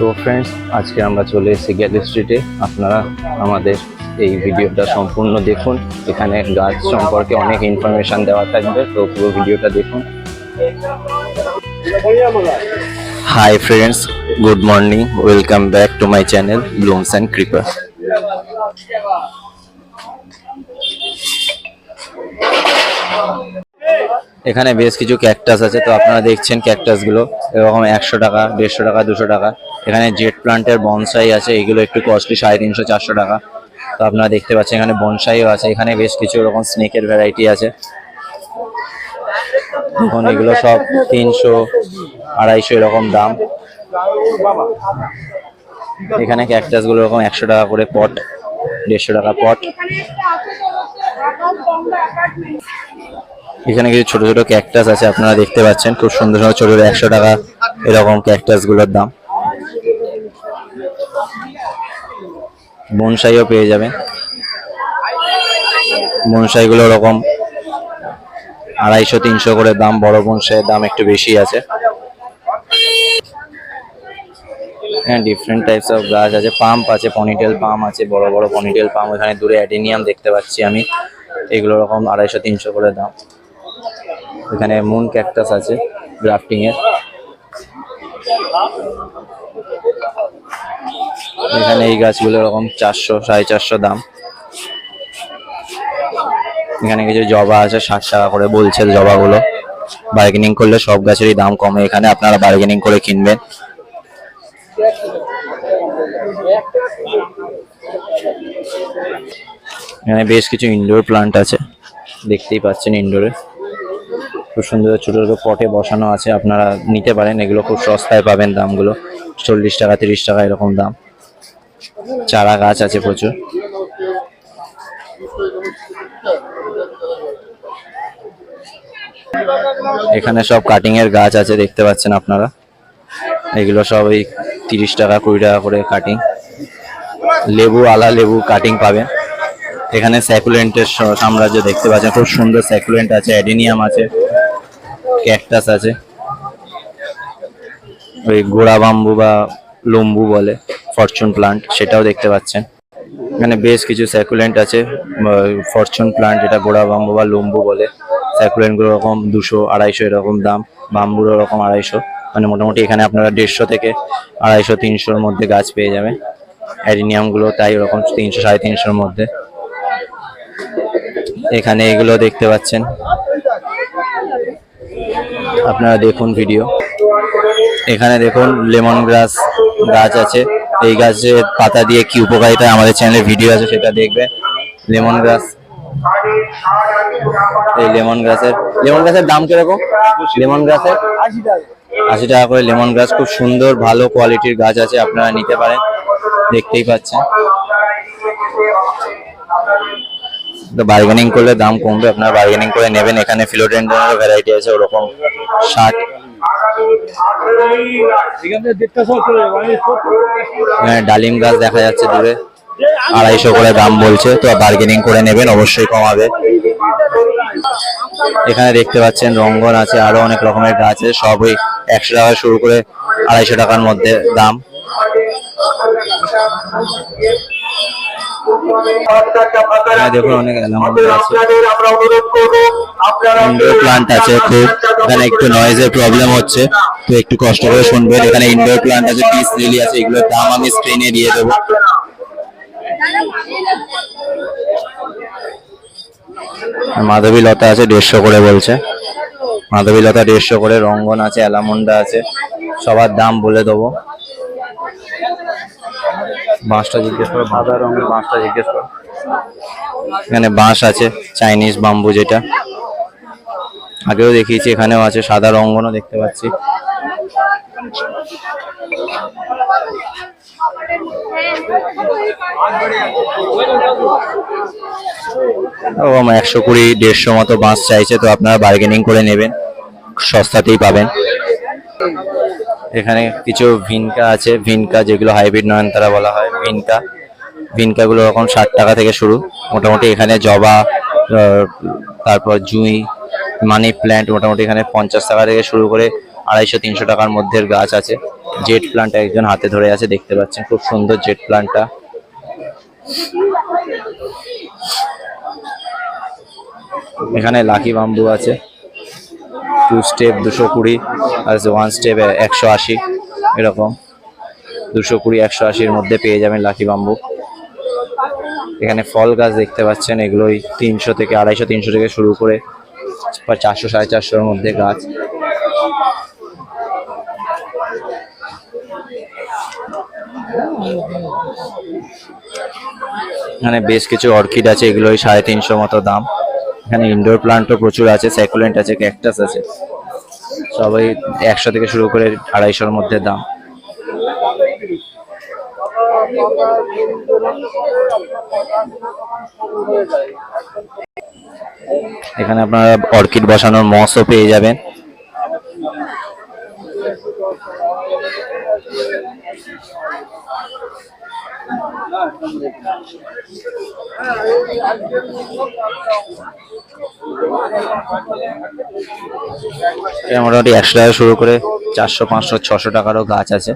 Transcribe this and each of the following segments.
তো ফ্রেন্ডস আজকে আমরা চলে এসেছি গ্যালি স্ট্রিটে আপনারা আমাদের এই ভিডিওটা সম্পূর্ণ দেখুন। এখানে গাছ সম্পর্কে অনেক ইনফরমেশন দেওয়া থাকবে, তো পুরো ভিডিওটা দেখুন। Hi friends good morning welcome back to my channel blooms and creeper এখানে বেশ কিছু ক্যাকটাস আছে, তো আপনারা দেখছেন ক্যাকটাসগুলো এরকম একশো টাকা, দেড়শো টাকা, দুশো টাকা। এখানে জেট প্লান্টের বনসাই আছে, এগুলো একটু কস্টলি সাড়ে তিনশো, চারশো টাকা। তো আপনারা দেখতে পাচ্ছেন এখানে বনসাইও আছে, এখানে বেশ কিছু এরকম স্নেকের ভ্যারাইটি আছে। এখন এগুলো সব তিনশো, আড়াইশো এরকম দাম। এখানে ক্যাকটাসগুলো এরকম একশো টাকা করে পট দেড়শো টাকা পট এখানে কিছু ছোট ছোট ক্যাকটাস আছে, আপনারা দেখতে পাচ্ছেন, খুব সুন্দর সুন্দর ছোট ছোট একশো টাকা এরকম ক্যাকটাসগুলোর দাম। বনসাইও পেয়ে যাবেন বনসাইগুলো ওরকম আড়াইশো, তিনশো করে দাম, বড় বনসাইয়ের দাম একটু বেশি আছে। হ্যাঁ ডিফারেন্ট টাইপস অফ গাছ আছে। পাম্প আছে পনিটেল পাম্প আছে, বড় বড় পনিটেল পাম্প। এখানে দূরে অ্যাডিনিয়াম দেখতে পাচ্ছি আমি। এগুলো রকম আড়াইশো, তিনশো করে দাম। এখানে মুন ক্যাকটাস আছে গ্রাফটিং এর। এখানে এই গাছগুলো এরকম চারশো, সাড়ে চারশো দাম। এখানে কিছু জবা আছে, ষাট টাকা করে বলছে জবাগুলো। বার্গেনিং করলে সব গাছেরই দাম কমে। এখানে আপনারা বার্গেনিং করে কিনবেন। এখানে বেশ কিছু ইনডোর প্লান্ট আছে। দেখতেই পাচ্ছেন ইনডোরে খুব সুন্দর ছোট ছোট পটে বসানো আছে। আপনারা নিতে পারেন। এগুলো খুব সস্তায় পাবেন দামগুলো। চল্লিশ টাকা, তিরিশ টাকা এরকম দাম। চারা গাছ আছে প্রচুর। এখানে সব কাটিং এর গাছ আছে, দেখতে পাচ্ছেন আপনারা। এগুলো সব এই তিরিশ টাকা, কুড়ি টাকা করে কাটিং লেবু, আলা লেবু কাটিং পাবেন। এখানে স্যাকুলেন্টের সাম্রাজ্য দেখতে পাচ্ছেন, খুব সুন্দর স্যাকুলেন্ট আছে অ্যাডিনিয়াম আছে ক্যাকটাস আছে। ওই গোড়া বাম্বু বা লম্বু বলে। ফরচুন প্লান্ট সেটাও দেখতে পাচ্ছেন। এখানে বেশ কিছু স্যাকুলেন্ট আছে ফরচুন প্লান্ট যেটা গোড়া বাম্বু বা লম্বু বলে। স্যাকুলেন্টগুলো এরকম দুশো, আড়াইশো এরকম দাম বাম্বুর এরকম আড়াইশো। মানে মোটামুটি এখানে আপনারা দেড়শো থেকে আড়াইশো, তিনশোর মধ্যে গাছ পেয়ে যাবেন। অ্যাডিনিয়ামগুলো তাই ওরকম তিনশো, সাড়ে তিনশোর মধ্যে। এখানে এগুলো দেখতে পাচ্ছেন। আপনারা দেখুন ভিডিও এখানে দেখুন লেমন গ্রাস গাছ আছে। এই গাছের পাতা দিয়ে কি উপকারিতা আমাদের চ্যানেলে ভিডিও আছে সেটা দেখবে। লেমন গ্রাস এই লেমন গ্রাসের লেমন গ্রাসের দাম কীরকম? লেমন গ্রাসের আশি টাকা করে লেমন গ্রাস খুব সুন্দর, ভালো কোয়ালিটির গাছ আছে, আপনারা নিতে পারেন। দেখতেই পাচ্ছেন। তো বার্গেনিং করলে দাম কমবে, আপনারা বার্গেনিং করে নেবেন। এখানে ফিলোডেন্ড্রনের ভ্যারাইটি আছে, ওরকম ষাট ডালিম গাছ দেখা যাচ্ছে দূরে। আড়াইশো করে দাম বলছে, তো বার্গেনিং করে নেবেন, অবশ্যই কমাবে। এখানে দেখতে পাচ্ছেন রঙ্গন আছে, আরও অনেক রকমের গাছ আছে, সবই একশো টাকা শুরু করে আড়াইশো টাকার মধ্যে দাম। দেখুন অনেক ইনডোর প্লান্ট আছে। খুব এখানে একটু নয়েজের প্রবলেম হচ্ছে তো একটু কষ্ট করে শুনবেন। এখানে ইনডোর প্লান্ট আছে পিস লিলি আছে এগুলোর দাম আমি স্ক্রিনে দিয়ে দেবো। মাধবী লতা আছে দেড়শো করে বলছে। মাধবী লতা দেড়শো করে রঙ্গন আছে অ্যালামন্ডা আছে। সবার দাম বলে দেবো। বাঁশটা জিজ্ঞেস করো সাদা রঙের বাঁশটা জিজ্ঞেস করো। এখানে বাঁশ আছে, চাইনিজ বাম্বু যেটা। আগেও দেখিয়েছি, এখানেও আছে, সাদা রঙ্গনও দেখতে পাচ্ছি। ও একশো কুড়ি, দেড়শো মতো বাঁশ চাইছে, তো আপনারা বার্গেনিং করে নেবেন, সস্তাতেই পাবেন। এখানে কিছু ভিনকা আছে, ভিনকা যেগুলো হাইব্রিড নয়নতারা বলা হয়, ভিনকা। ভিনকা গুলো এরকম ষাট টাকা থেকে শুরু। মোটামুটি এখানে জবা তারপর জুঁই, মানি প্ল্যান্ট মোটামুটি এখানে পঞ্চাশ টাকা থেকে শুরু করে আড়াইশো, তিনশো টাকার মধ্যে গাছ আছে। জেট প্লান্টটা একজন হাতে ধরে আছে, দেখতে পাচ্ছেন খুব সুন্দর জেট প্লান্টটা। এখানে লাকি বাম্বু আছে। টু স্টেপ দুশো কুড়ি, আর ওয়ান স্টেপ একশো আশি, এরকম। দুশো কুড়ি, একশো আশির মধ্যে পেয়ে যাবেন লাকি বাম্বু এখানে ফল গাছ দেখতে পাচ্ছেন, এগুলোই তিনশো থেকে আড়াইশো, তিনশো থেকে শুরু করে চারশো, সাড়ে চারশোর মধ্যে গাছ। এখানে বেশ কিছু অর্কিড আছে, এগুলোই সাড়ে তিনশো মতো দাম। এখানে ইনডোর প্লান্টও প্রচুর আছে স্যাকুলেন্ট আছে ক্যাকটাস আছে। সবাই একশো থেকে শুরু করে আড়াইশোর মধ্যে দাম। এখানে আপনারা অর্কিড বসানোর মসও পেয়ে যাবেন। মোটামুটি একশো টাকা শুরু করে চারশো, পাঁচশো, ছশো টাকারও গাছ আছে।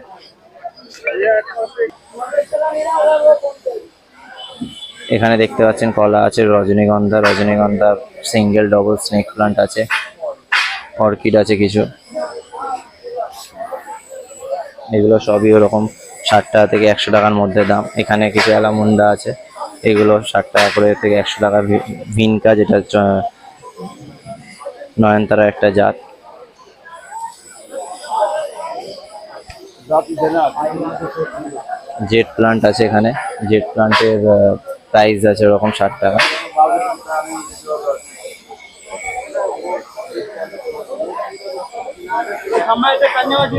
এখানে দেখতে পাচ্ছেন কলা আছে, রজনীগন্ধা রজনীগন্ধা সিঙ্গেল ডবল স্নেক প্লান্ট আছে অর্কিড আছে কিছু। এগুলো সবই ওরকম ষাট টাকা থেকে একশো টাকার মধ্যে দাম। এখানে কিছু অ্যালামুন্ডা আছে, এগুলো ষাট টাকা করে থেকে একশো টাকা ভিনকা, যেটা নয়নতারা একটা জাত। জেট প্লান্ট আছে এখানে। জেট প্লান্টের প্রাইস আছে ওরকম ষাট টাকা।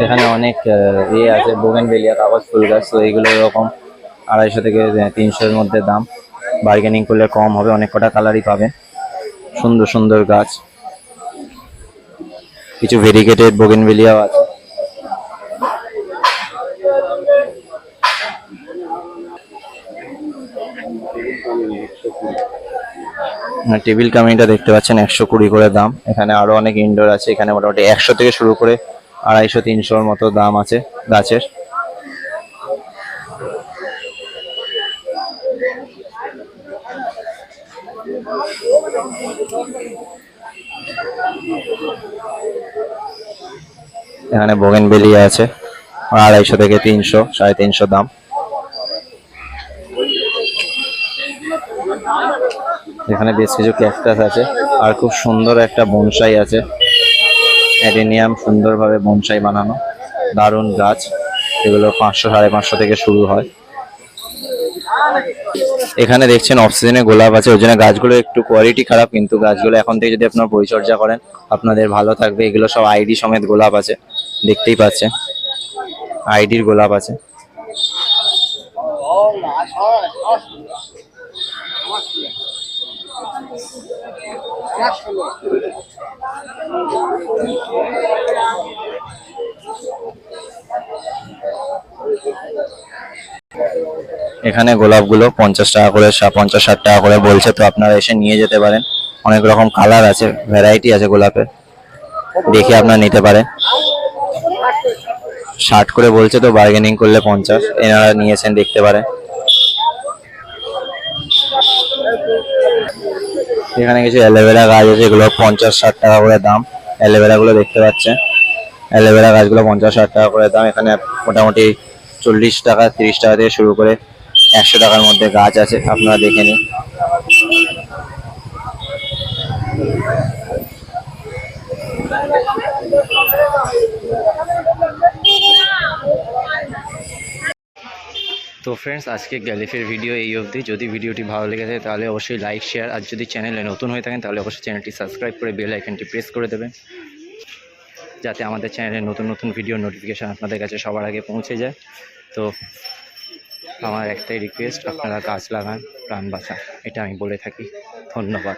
এখানে অনেক ইয়ে আছে বোগেন বেলিয়া কাগজ, ফুল গাছ, তো এইগুলো এরকম আড়াইশো থেকে তিনশোর মধ্যে দাম। বার্গেনিং করলে কম হবে, অনেক কটা কালারই পাবেন সুন্দর সুন্দর গাছ। কিছু ভেরিকেটেড বোগেনভেলিয়াও আছে। টেবিল কামিটা দেখতে পাচ্ছেন, একশো কুড়ি করে দাম। এখানে আরও অনেক ইনডোর আছে, এখানে মোটামুটি একশো থেকে শুরু করে আড়াইশো, তিনশোর মতো দাম আছে গাছের। এখানে বোগেনভেলিয়া আছে, আড়াইশো থেকে তিনশো, সাড়ে তিনশো দাম। এখানে বেশ কিছু ক্যাকটাস আছে, আর খুব সুন্দর একটা বনসাই আছে। অ্যাডেনিয়াম সুন্দরভাবে বনসাই বানানো, দারুণ গাছ। এগুলো পাঁচশো, সাড়ে পাঁচশো থেকে শুরু হয়। এখানে দেখছেন অফ সিজনে গোলাপ আছে, ওই জন্য গাছগুলো একটু কোয়ালিটি খারাপ, কিন্তু গাছগুলো এখন থেকে যদি আপনার পরিচর্যা করেন, আপনাদের ভালো থাকবে। এগুলো সব আইডি সমেত গোলাপ আছে। দেখতেই পাচ্ছেন আইডির গোলাপ আছে। এখানে গোলাপগুলো পঞ্চাশ টাকা করে পঞ্চাশ ষাট টাকা করে বলছে তো আপনারা এসে নিয়ে যেতে পারেন। অনেক রকম কালার আছে ভ্যারাইটি আছে গোলাপের। দেখে আপনারা নিতে পারেন। ষাট করে বলছে তো বার্গেনিং করলে পঞ্চাশ। এনারা নিয়েছেন দেখতে পারে। এখানে কিছু অ্যালোভেরা গাছ আছে, এগুলো পঞ্চাশ ষাট টাকা করে দাম। অ্যালোভেরা গুলো দেখতে পাচ্ছে। অ্যালোভেরা গাছগুলো পঞ্চাশ ষাট টাকা করে দাম। এখানে মোটামুটি চল্লিশ টাকা, তিরিশ টাকা থেকে শুরু করে একশো টাকার মধ্যে গাছ আছে। আপনারা দেখে নিন। তো ফ্রেন্ডস আজকে গ্যালিফের ভিডিও এই অবধি। যদি ভিডিওটি ভালো লেগে থাকে, তাহলে অবশ্যই লাইক শেয়ার আর যদি চ্যানেলে নতুন হয়ে থাকেন, তাহলে অবশ্যই চ্যানেলটি সাবস্ক্রাইব করে বেল আইকনটি প্রেস করে দেবেন। যাতে আমাদের চ্যানেলে নতুন নতুন ভিডিও নোটিফিকেশান আপনাদের কাছে সবার আগে পৌঁছে যায়। তো আমার একটাই রিকোয়েস্ট আপনারা গাছ লাগান, প্রাণ বাঁচান। এটা আমি বলে থাকি। ধন্যবাদ।